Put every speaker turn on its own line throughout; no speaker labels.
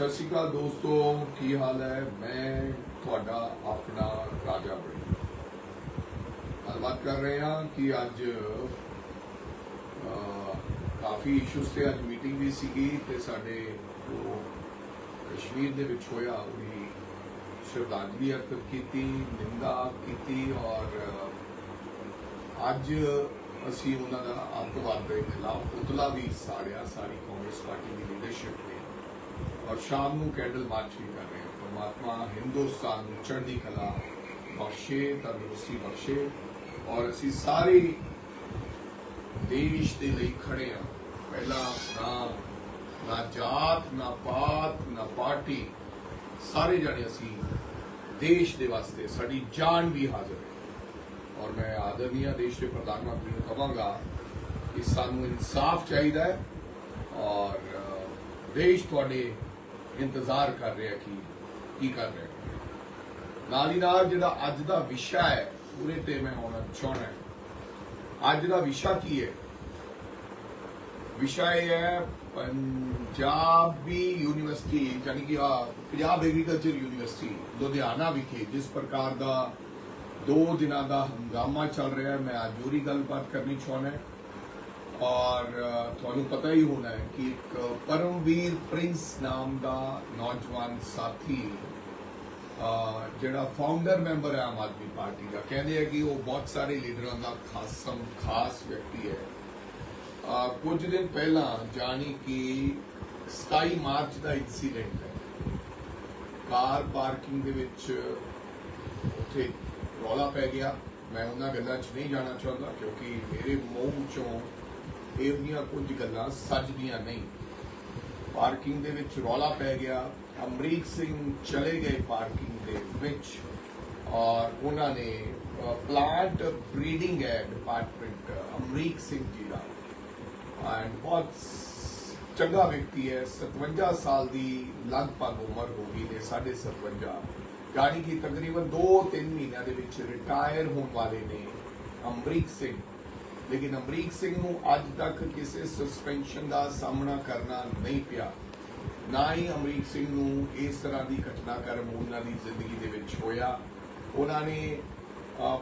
ਸਤਿ ਸ਼੍ਰੀ ਅਕਾਲ ਦੋਸਤੋ, ਕੀ ਹਾਲ ਹੈ? ਮੈਂ ਤੁਹਾਡਾ ਆਪਣਾ ਰਾਜਾ ਬੜੀ ਗੱਲਬਾਤ ਕਰ ਰਹੇ ਹਾਂ ਕਿ ਅੱਜ ਕਾਫੀ ਇਸ਼ੂਸ ਤੇ ਅੱਜ ਮੀਟਿੰਗ ਵੀ ਸੀਗੀ ਤੇ ਸਾਡੇ ਜੋ ਕਸ਼ਮੀਰ ਦੇ ਵਿੱਚ ਹੋਇਆ ਉਹਦੀ ਸ਼ਰਧਾਂਜਲੀ ਅਰਪਿਤ ਕੀਤੀ, ਨਿੰਦਾ ਕੀਤੀ ਔਰ ਅੱਜ ਅਸੀਂ ਉਹਨਾਂ ਦਾ ਅੱਤਵਾਦ ਦੇ ਖਿਲਾਫ ਪੁਤਲਾ ਵੀ ਸਾੜਿਆ, ਸਾਰੀ ਕਾਂਗਰਸ ਪਾਰਟੀ ਦੀ ਲੀਡਰਸ਼ਿਪ ਔਰ ਸ਼ਾਮ ਨੂੰ ਕੈਂਡਲ ਮਾਰਚ ਵੀ ਕਰ ਰਹੇ ਹਾਂ ਪਰਮਾਤਮਾ ਹਿੰਦੁਸਤਾਨ ਨੂੰ ਚੜ੍ਹਦੀ ਕਲਾ ਬਖਸ਼ੇ ਤੰਦਰੁਸਤੀ ਬਖਸ਼ੇ ਔਰ ਅਸੀਂ ਸਾਰੇ ਦੇਸ਼ ਦੇ ਲਈ ਖੜੇ ਹਾਂ ਪਹਿਲਾ ਨਾ ਨਾ ਜਾਤ ਨਾ ਪਾਤ ਨਾ ਪਾਰਟੀ ਸਾਰੇ ਜਾਣੇ ਅਸੀਂ ਦੇਸ਼ ਦੇ ਵਾਸਤੇ ਸਾਡੀ ਜਾਨ ਵੀ ਹਾਜ਼ਰ ਹੈ ਔਰ ਮੈਂ ਆਦਰਨੀय ਦੇਸ਼ ਦੇ ਪ੍ਰਧਾਨ ਮੰਤਰੀ ਨੂੰ ਕਹਾਂਗਾ ਕਿ ਸਾਨੂੰ ਇਨਸਾਫ ਚਾਹੀਦਾ ਹੈ ਔਰ ਦੇਸ਼ ਤੁਹਾਡੇ ਇੰਤਜ਼ਾਰ ਕਰ ਰਿਹਾ ਕਿ ਕੀ ਕਰ ਰਿਹਾ ਨਾਲ ਹੀ ਨਾਲ ਜਿਹੜਾ ਅੱਜ ਦਾ ਵਿਸ਼ਾ ਹੈ ਉਹਦੇ ਤੇ ਮੈਂ ਆਉਣਾ ਚਾਹੁੰਦਾ ਅੱਜ ਦਾ ਵਿਸ਼ਾ ਕੀ ਹੈ? ਵਿਸ਼ਾ ਇਹ ਹੈ ਪੰਜਾਬੀ ਯੂਨੀਵਰਸਿਟੀ ਯਾਨੀ ਕਿ ਪੰਜਾਬ ਐਗਰੀਕਲਚਰ ਯੂਨੀਵਰਸਿਟੀ ਲੁਧਿਆਣਾ ਵਿਖੇ, ਜਿਸ ਪ੍ਰਕਾਰ ਦਾ ਦੋ ਦਿਨਾਂ ਦਾ ਹੰਗਾਮਾ ਚੱਲ ਰਿਹਾ ਹੈ, ਮੈਂ ਅੱਜ ਉਹਦੀ ਗੱਲਬਾਤ ਕਰਨੀ ਚਾਹੁੰਦਾ ਔਰ ਤੁਹਾਨੂੰ ਪਤਾ ਹੀ ਹੋਣਾ ਹੈ ਕਿ ਇੱਕ ਪਰਮਵੀਰ ਪ੍ਰਿੰਸ ਨਾਮ ਦਾ ਨੌਜਵਾਨ ਸਾਥੀ ਜਿਹੜਾ ਫਾਊਂਡਰ ਮੈਂਬਰ ਹੈ ਆਮ ਆਦਮੀ ਪਾਰਟੀ ਦਾ, ਕਹਿੰਦੇ ਆ ਕਿ ਉਹ ਬਹੁਤ ਸਾਰੇ ਲੀਡਰਾਂ ਦਾ ਖਾਸਮ, ਖਾਸ ਵਿਅਕਤੀ ਹੈ। ਕੁਝ ਦਿਨ ਪਹਿਲਾਂ ਜਾਣੀ ਕਿ 27 ਮਾਰਚ ਦਾ ਇਨਸੀਡੈਂਟ ਹੈ। ਕਾਰ ਪਾਰਕਿੰਗ ਦੇ ਵਿੱਚ ਉੱਥੇ ਰੌਲਾ ਪੈ ਗਿਆ। ਮੈਂ ਉਹਨਾਂ ਗੱਲਾਂ 'ਚ ਨਹੀਂ ਜਾਣਾ ਚਾਹੁੰਦਾ ਕਿਉਂਕਿ ਮੇਰੇ ਮੂੰਹ 'ਚੋਂ ਇਹ ਦੀਆਂ ਕੁਝ ਗੱਲਾਂ ਸੱਚਦੀਆਂ ਨਹੀਂ। ਪਾਰਕਿੰਗ ਦੇ ਵਿੱਚ ਰੌਲਾ ਪੈ ਗਿਆ। ਅਮਰੀਕ ਸਿੰਘ ਚਲੇ ਗਏ ਪਾਰਕਿੰਗ ਦੇ ਵਿੱਚ ਔਰ ਉਹਨਾਂ ਨੇ ਪਲਾਂਟ ਬਰੀਡਿੰਗ ਹੈ ਡਿਪਾਰਟਮੈਂਟ ਅਮਰੀਕ ਸਿੰਘ ਜੀ ਦਾ। ਐਂਡ ਬਹੁਤ ਚੰਗਾ ਵਿਅਕਤੀ ਹੈ। 57 ਸਾਲ ਦੀ ਲਗਭਗ ਉਮਰ ਹੋ ਗਈ ਨੇ 57 ਯਾਨੀ ਕਿ ਤਕਰੀਬਨ 2-3 ਮਹੀਨਿਆਂ ਦੇ ਵਿੱਚ ਰਿਟਾਇਰ ਹੋਣ ਵਾਲੇ ਨੇ ਅਮਰੀਕ ਸਿੰਘ। ਲੇਕਿਨ ਅਮਰੀਕ ਸਿੰਘ ਨੂੰ ਅੱਜ ਤੱਕ ਕਿਸੇ ਸਸਪੈਂਸ਼ਨ ਦਾ ਸਾਹਮਣਾ ਕਰਨਾ ਨਹੀਂ ਪਿਆ। ਨਾ ਹੀ ਅਮਰੀਕ ਸਿੰਘ ਨੂੰ ਇਸ ਤਰ੍ਹਾਂ ਦੀ ਘਟਨਾਕ੍ਰਮ ਉਹਨਾਂ ਦੀ ਜ਼ਿੰਦਗੀ ਦੇ ਵਿੱਚ ਹੋਇਆ। ਉਹਨਾਂ ਨੇ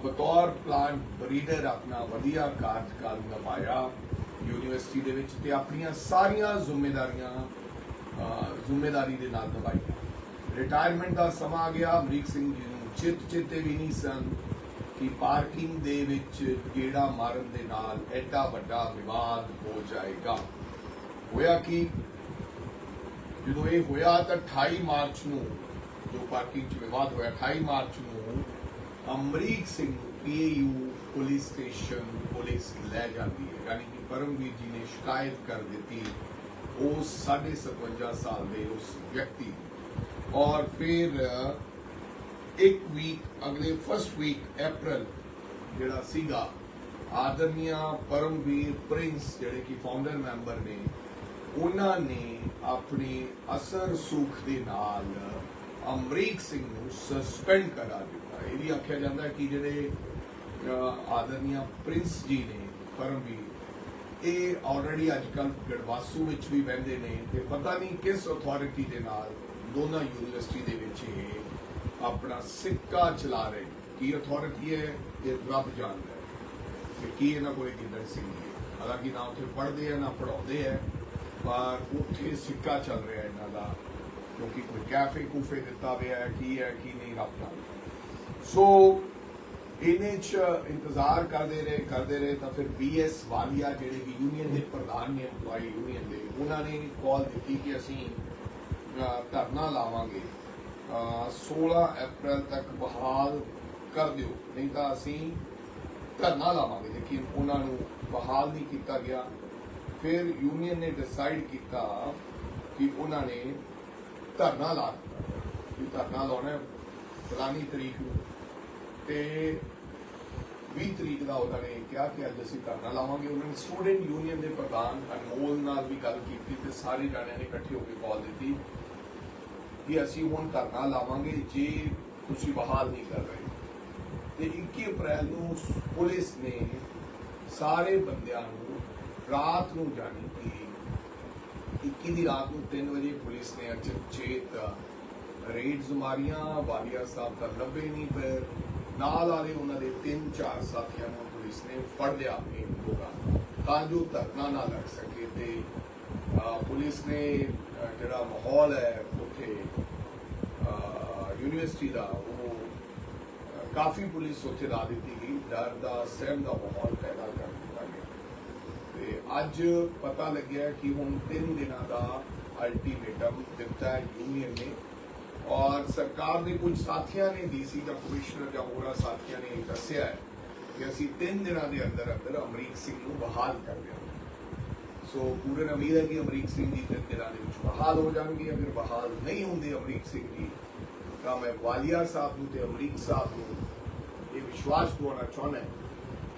ਬਤੌਰ ਪਲਾਂਟ ਬਰੀਡਰ ਆਪਣਾ ਵਧੀਆ ਕਾਰਜਕਾਲ ਨਿਭਾਇਆ ਯੂਨੀਵਰਸਿਟੀ ਦੇ ਵਿੱਚ ਤੇ ਆਪਣੀਆਂ ਸਾਰੀਆਂ ਜ਼ਿੰਮੇਵਾਰੀਆਂ ਅਹ, ਜ਼ਿੰਮੇਵਾਰੀ ਦੇ ਨਾਲ ਨਿਭਾਈਆਂ। ਰਿਟਾਇਰਮੈਂਟ ਦਾ ਸਮਾਂ ਆ ਗਿਆ। ਅਮਰੀਕ ਸਿੰਘ ਜੀ ਨੂੰ ਚਿੱਤ ਚੇਤੇ ਵੀ ਨਹੀਂ ਸਨ। ਕਿ ਪਾਰਕਿੰਗ ਦੇ ਵਿੱਚ ਗੇੜਾ ਮਾਰਨ ਦੇ ਨਾਲ ਐਡਾ ਵੱਡਾ ਵਿਵਾਦ ਹੋ ਜਾਏਗਾ। ਹੋਇਆ ਕਿ? ਜਦੋਂ ਇਹ ਹੋਇਆ ਤਾਂ 28 ਮਾਰਚ ਨੂੰ, ਜੋ ਪਾਰਕਿੰਗ 'ਚ ਵਿਵਾਦ ਹੋਇਆ 28 ਮਾਰਚ ਨੂੰ Amrik Singh, PAU police station police ਲੈ ਜਾਂਦੀ ਹੈ। ਯਾਨੀ ਕਿ ਪਰਮਵੀਰ ਜੀ ਨੇ ਸ਼ਿਕਾਇਤ ਕਰ ਦਿੱਤੀ ਉਸ 57 ਸਾਲ ਦੇ ਉਸ ਵਿਅਕਤੀ ਔਰ ਫਿਰ ਇੱਕ ਵੀਕ ਅਗਲੇ ਫਸਟ ਵੀਕ April, ਜਿਹੜਾ ਸੀਗਾ ਆਦਰਨੀਆ ਪਰਮਵੀਰ ਪ੍ਰਿੰਸ ਜਿਹੜੇ ਕਿ ਫਾਊਂਡਰ ਮੈਂਬਰ ਨੇ, ਉਹਨਾਂ ਨੇ ਆਪਣੀ ਅਸਰ ਸੁਖ ਦੇ ਨਾਲ ਅਮਰੀਕ ਸਿੰਘ ਨੂੰ ਸਸਪੈਂਡ ਕਰਾ ਦਿੱਤਾ। ਇਹ ਵੀ ਆਖਿਆ ਜਾਂਦਾ ਕਿ ਜਿਹੜੇ ਆਦਰਨੀਆ ਪ੍ਰਿੰਸ ਜੀ ਨੇ, ਪਰਮਵੀਰ, ਇਹ ਆਲਰੇਡੀ ਅੱਜਕੱਲ ਗੜਵਾਸੂ ਵਿੱਚ ਵੀ ਬਹਿੰਦੇ ਨੇ ਤੇ ਪਤਾ ਨਹੀਂ ਕਿਸ ਅਥਾਰਟੀ ਦੇ ਨਾਲ ਦੋਨਾਂ ਯੂਨੀਵਰਸਿਟੀ ਦੇ ਵਿੱਚ ਇਹ ਆਪਣਾ ਸਿੱਕਾ ਚਲਾ ਰਹੇ ਨੇ। ਕੀ ਅਥਾਰਟੀ ਹੈ ਇਹ ਰੱਬ ਜਾਣਦਾ ਹੈ। ਕਿ ਕੀ ਇਹਨਾਂ ਕੋਲ ਗਿੱਦੜ ਸਿੰਘ ਹੈ ਹਾਲਾਂਕਿ ਨਾ ਉੱਥੇ ਪੜ੍ਹਦੇ ਆ, ਨਾ ਪੜਾਉਂਦੇ ਆ, ਪਰ ਉੱਥੇ ਸਿੱਕਾ ਚੱਲ ਰਿਹਾ ਇਹਨਾਂ ਦਾ, ਕਿਉਂਕਿ ਕੋਈ ਕੈਫੇ ਕੂਫੇ ਦਿੱਤਾ ਹੋਇਆ ਹੈ, ਕੀ ਹੈ, ਕੀ ਨਹੀਂ, ਰੱਬ ਜਾਣਦਾ। ਸੋ ਇਹਨੇ ਚ ਇੰਤਜ਼ਾਰ ਕਰਦੇ ਰਹੇ ਕਰਦੇ ਰਹੇ, ਤਾਂ ਫਿਰ ਬੀਐਸ ਵਾਲੀਆ ਜਿਹੜੇ ਕਿ ਯੂਨੀਅਨ ਦੇ ਪ੍ਰਧਾਨ ਨੇ EMPLOYE ਯੂਨੀਅਨ ਦੇ, ਉਹਨਾਂ ਨੇ ਕਾਲ ਦਿੱਤੀ ਕਿ ਅਸੀਂ ਧਰਨਾ ਲਾਵਾਂਗੇ। 16 ਅਪ੍ਰੈਲ ਤੱਕ ਬਹਾਲ ਕਰ ਦਿਓ। ਨਹੀਂ ਤਾਂ ਅਸੀਂ ਧਰਨਾ ਲਾਵਾਂਗੇ। ਲੇਕਿਨ ਉਹਨਾਂ ਨੂੰ ਬਹਾਲ ਨਹੀਂ ਕੀਤਾ ਗਿਆ। ਫਿਰ ਯੂਨੀਅਨ ਨੇ ਡਿਸਾਈਡ ਕੀਤਾ ਕਿ ਉਹਨਾਂ ਨੇ ਧਰਨਾ ਲਾ ਦਿੱਤਾ। ਕਿ ਧਰਨਾ ਲਾਉਣਾ ਹੈ ਫਲਾਨੀ ਤਰੀਕ ਨੂੰ। ਤੇ 20 ਤਰੀਕ ਦਾ ਉਹਨਾਂ ਨੇ ਕਿਹਾ ਕਿ ਅੱਜ ਅਸੀਂ ਧਰਨਾ ਲਾਵਾਂਗੇ। ਉਹਨਾਂ ਨੇ ਸਟੂਡੈਂਟ ਯੂਨੀਅਨ ਦੇ ਪ੍ਰਧਾਨ ਅਨਮੋਲ ਨਾਲ ਵੀ ਗੱਲ ਕੀਤੀ ਤੇ ਸਾਰੇ ਜਾਣਿਆਂ ਨੇ ਇਕੱਠੇ ਹੋ ਕੇ ਕਾਲ ਦਿੱਤੀ। ਕਿ ਅਸੀਂ ਹੁਣ ਧਰਨਾ ਲਾਵਾਂਗੇ ਜੇ ਤੁਸੀਂ ਬਹਾਲ ਨਹੀਂ ਕਰ ਰਹੇ। ਤੇ 21 ਅਪ੍ਰੈਲ ਨੂੰ ਪੁਲਿਸ ਨੇ ਸਾਰੇ ਬੰਦਿਆਂ ਨੂੰ ਰਾਤ ਨੂੰ ਜਾਣੀ ਕਿ 21 ਦੀ ਰਾਤ ਨੂੰ 3 ਵਜੇ ਪੁਲਿਸ ਨੇ ਅਚਨਚੇਤ ਰੇਡਸ ਮਾਰੀਆਂ, ਵਾਲੀਆ ਸਾਹਿਬ ਤਾਂ ਲੱਭੇ ਨਹੀਂ ਪਰ ਨਾਲ ਵਾਲੇ ਉਹਨਾਂ ਦੇ ਤਿੰਨ ਚਾਰ ਸਾਥੀਆਂ ਨੂੰ ਪੁਲਿਸ ਨੇ ਫੜ ਲਿਆ ਆਪਣੇ ਲੋਕਾਂ ਤਾਂ ਜੋ ਧਰਨਾ ਨਾ ਲੱਗ ਸਕੇ ਤੇ ਪੁਲਿਸ ਨੇ ਜਿਹੜਾ ਮਾਹੌਲ ਹੈ ਉੱਥੇ ਯੂਨੀਵਰਸਿਟੀ ਦਾ, ਉਹ ਕਾਫੀ ਪੁਲਿਸ ਉੱਥੇ ਲਾ ਦਿੱਤੀ ਗਈ। ਡਰ ਦਾ, ਸਹਿਮ ਦਾ ਮਾਹੌਲ ਪੈਦਾ ਕਰ ਦਿੱਤਾ ਗਿਆ। ਤੇ ਅੱਜ ਪਤਾ ਲੱਗਿਆ ਕਿ ਹੁਣ 3 ਦਿਨਾਂ ਦਾ ਅਲਟੀਮੇਟਮ ਦਿੱਤਾ ਹੈ ਯੂਨੀਅਨ ਨੇ। ਔਰ ਸਰਕਾਰ ਦੇ ਕੁਝ ਸਾਥੀਆਂ ਨੇ ਡੀਸੀ ਦਾ ਕਮਿਸ਼ਨਰ ਜਾਂ ਹੋਰਾਂ ਸਾਥੀਆਂ ਨੇ ਦੱਸਿਆ ਹੈ ਕਿ ਅਸੀਂ 3 ਦਿਨਾਂ ਦੇ ਅੰਦਰ ਅੰਦਰ ਅਮਰੀਕ ਸਿੰਘ ਨੂੰ ਬਹਾਲ ਕਰ ਦਿਆਂਗੇ। ਸੋ ਪੂਰੇ ਉਮੀਦ ਹੈ ਕਿ ਅਮਰੀਕ ਸਿੰਘ ਜੀ ਤਿੰਨ ਦਿਨਾਂ ਦੇ ਵਿੱਚ ਬਹਾਲ ਹੋ ਜਾਣਗੇ ਅਗਰ ਬਹਾਲ ਨਹੀਂ ਹੁੰਦੇ ਅਮਰੀਕ ਸਿੰਘ ਜੀ। ਤਾਂ ਮੈਂ ਵਾਲੀਆ ਸਾਹਿਬ ਨੂੰ ਤੇ ਅਮਰੀਕ ਸਾਹਿਬ ਨੂੰ ਇਹ ਵਿਸ਼ਵਾਸ ਦਿਵਾਉਣਾ ਚਾਹੁੰਦਾ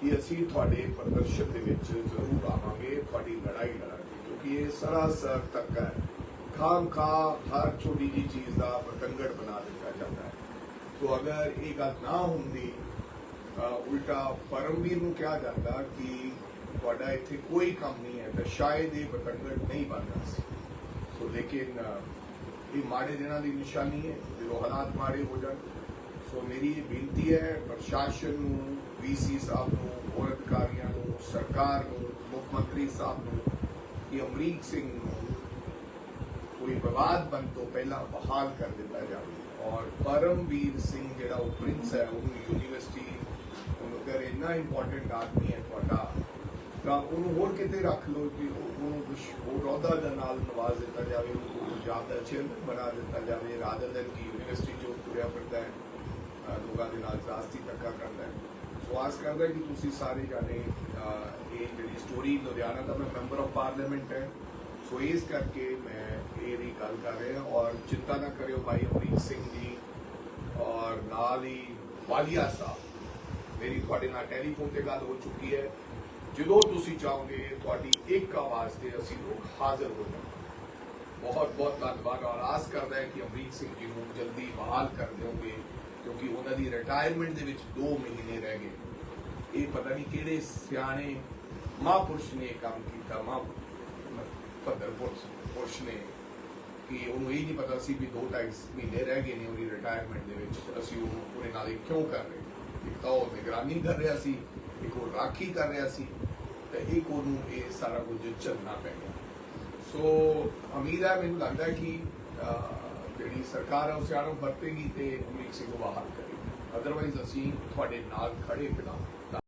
ਕਿ ਅਸੀਂ ਤੁਹਾਡੇ ਪ੍ਰਦਰਸ਼ਨ ਦੇ ਵਿੱਚ ਜ਼ਰੂਰ ਆਵਾਂਗੇ, ਤੁਹਾਡੀ ਲੜਾਈ ਲੜਾਂਗੇ, ਕਿਉਂਕਿ ਇਹ ਸਰਾਸਰ ਤੱਕ ਹੈ। ਖਾਮ ਖਾ ਹਰ ਛੋਟੀ ਜੀ ਚੀਜ਼ ਦਾ ਪਤੰਗੜ ਬਣਾ ਦਿੱਤਾ ਜਾਂਦਾ ਹੈ। ਸੋ ਅਗਰ ਇਹ ਗੱਲ ਨਾ ਹੁੰਦੀ ਅਹ ਉਲਟਾ ਪਰਮਵੀਰ ਨੂੰ ਕਿਹਾ ਜਾਂਦਾ ਕਿ ਤੁਹਾਡਾ ਇੱਥੇ ਕੋਈ ਕੰਮ ਨਹੀਂ ਹੈ, ਤਾਂ ਸ਼ਾਇਦ ਇਹ ਪਤੰਗੜ ਨਹੀਂ ਬਣਨਾ ਸੀ। ਸੋ ਲੇਕਿਨ ਇਹ ਮਾੜੇ ਦਿਨਾਂ ਦੀ ਨਿਸ਼ਾਨੀ ਹੈ, ਜਦੋਂ ਹਾਲਾਤ ਮਾੜੇ ਹੋ ਜਾਣ। ਸੋ ਮੇਰੀ ਇਹ ਬੇਨਤੀ ਹੈ, ਪ੍ਰਸ਼ਾਸਨ ਨੂੰ ਵੀਸੀ ਸਾਹਿਬ ਨੂੰ, ਹੋਰ ਅਧਿਕਾਰੀਆਂ ਨੂੰ, ਸਰਕਾਰ ਨੂੰ, ਮੁੱਖ ਮੰਤਰੀ ਸਾਹਿਬ ਨੂੰ, ਕਿ ਅਮਰੀਕ ਸਿੰਘ ਨੂੰ ਕੋਈ ਵਿਵਾਦ ਬਣ ਤੋਂ ਪਹਿਲਾਂ ਬਹਾਲ ਕਰ ਦਿੱਤਾ ਜਾਵੇ। ਔਰ ਪਰਮਵੀਰ ਸਿੰਘ ਜਿਹੜਾ ਉਹ ਪ੍ਰਿੰਸ ਹੈ ਉਹ ਯੂਨੀਵਰਸਿਟੀ ਉਹਨੂੰ ਅਗਰ ਇੰਨਾ ਇੰਪੋਰਟੈਂਟ ਆਦਮੀ ਹੈ ਤੁਹਾਡਾ ਤਾਂ ਉਹਨੂੰ ਹੋਰ ਕਿਤੇ ਰੱਖ ਲਓ ਕਿ ਉਹਨੂੰ ਕੁਝ ਹੋਰ ਅਹੁਦਾ ਦੇ ਨਾਲ ਨਵਾਜ਼ ਦਿੱਤਾ ਜਾਵੇ, ਉਹਨੂੰ ਪੰਜਾਬ ਦਾ ਚੇਅਰਮੈਨ ਬਣਾ ਦਿੱਤਾ ਜਾਵੇ ਰਾਦਰ ਦਨ ਕਿ ਯੂਨੀਵਰਸਿਟੀ ਚੋਂ ਤੁਰਿਆ ਫਿਰਦਾ ਹੈ ਲੋਕਾਂ ਦੇ ਨਾਲ ਜਾਸਤੀ ਧੱਕਾ ਕਰਦਾ ਹੈ। ਸੋ ਆਸ ਕਰਦਾ ਕਿ ਤੁਸੀਂ ਸਾਰੇ ਜਾਣੇ ਇਹ ਜਿਹੜੀ ਸਟੋਰੀ ਲੁਧਿਆਣਾ ਦਾ ਮੈਂ ਮੈਂਬਰ ਆਫ ਪਾਰਲੀਮੈਂਟ ਹੈ, ਸੋ ਇਸ ਕਰਕੇ ਮੈਂ ਇਹਦੀ ਗੱਲ ਕਰ ਰਿਹਾ ਔਰ ਚਿੰਤਾ ਨਾ ਕਰਿਓ ਭਾਈ ਅਮਰੀਕ ਸਿੰਘ ਜੀ ਔਰ ਨਾਲ ਹੀ ਵਾਲੀਆ ਸਾਹਿਬ। ਮੇਰੀ ਤੁਹਾਡੇ ਨਾਲ ਟੈਲੀਫੋਨ ਤੇ ਗੱਲ ਹੋ ਚੁੱਕੀ ਹੈ। ਜਦੋਂ ਤੁਸੀਂ ਚਾਹੋਗੇ ਤੁਹਾਡੀ ਇੱਕ ਆਵਾਜ਼ ਤੇ ਅਸੀਂ ਲੋਕ ਹਾਜ਼ਰ ਹੋ ਜਾਵਾਂਗੇ ਬਹੁਤ ਬਹੁਤ ਧੰਨਵਾਦ ਔਰ ਆਸ ਕਰਦਾ ਹੈ ਕਿ ਅਮਰੀਕ ਸਿੰਘ ਜੀ ਨੂੰ ਜਲਦੀ ਬਹਾਲ ਕਰ ਦਿਓਗੇ, ਕਿਉਂਕਿ ਉਹਨਾਂ ਦੀ ਰਿਟਾਇਰਮੈਂਟ ਦੇ ਵਿੱਚ 2 ਮਹੀਨੇ ਰਹਿ ਗਏ। ਇਹ ਪਤਾ ਨਹੀਂ ਕਿਹੜੇ ਸਿਆਣੇ ਮਹਾਂਪੁਰਸ਼ ਨੇ ਕੰਮ ਕੀਤਾ ਮਹਾਂ ਪੱਧਰ ਪੁਰਸ਼ ਪੁਰਸ਼ ਨੇ। ਕਿ ਉਹਨੂੰ ਇਹ ਨਹੀਂ ਪਤਾ ਸੀ ਵੀ 2.5 ਮਹੀਨੇ ਰਹਿ ਗਏ ਨੇ ਉਹਦੀ ਰਿਟਾਇਰਮੈਂਟ ਦੇ ਵਿੱਚ। ਅਸੀਂ ਉਹਨੂੰ ਪੂਰੇ ਨਾਲ ਹੀ ਕਿਉਂ ਕਰ ਰਹੇ? ਇੱਕ ਤਾਂ ਉਹ ਨਿਗਰਾਨੀ ਕਰ ਰਿਹਾ ਸੀ ਇੱਕ ਉਹ ਰਾਖੀ ਕਰ ਰਿਹਾ ਸੀ ਤੇ ਇੱਕ ਉਹਨੂੰ ਇਹ ਸਾਰਾ ਕੁਝ ਚੱਲਣਾ ਪੈ ਗਿਆ। ਸੋ ਉਮੀਦ ਹੈ, ਮੈਨੂੰ ਲੱਗਦਾ ਕਿ ਜਿਹੜੀ ਸਰਕਾਰ ਹੈ, ਉਹ ਸਿਆਣਪ ਵਰਤੇਗੀ ਤੇ ਅਮਰੀਕ ਸਿੰਘ ਨੂੰ ਬਾਹਰ ਕਰੇਗੀ। ਅਦਰਵਾਈਜ਼ ਅਸੀਂ ਤੁਹਾਡੇ ਨਾਲ ਖੜੇ ਬਿਨਾਂ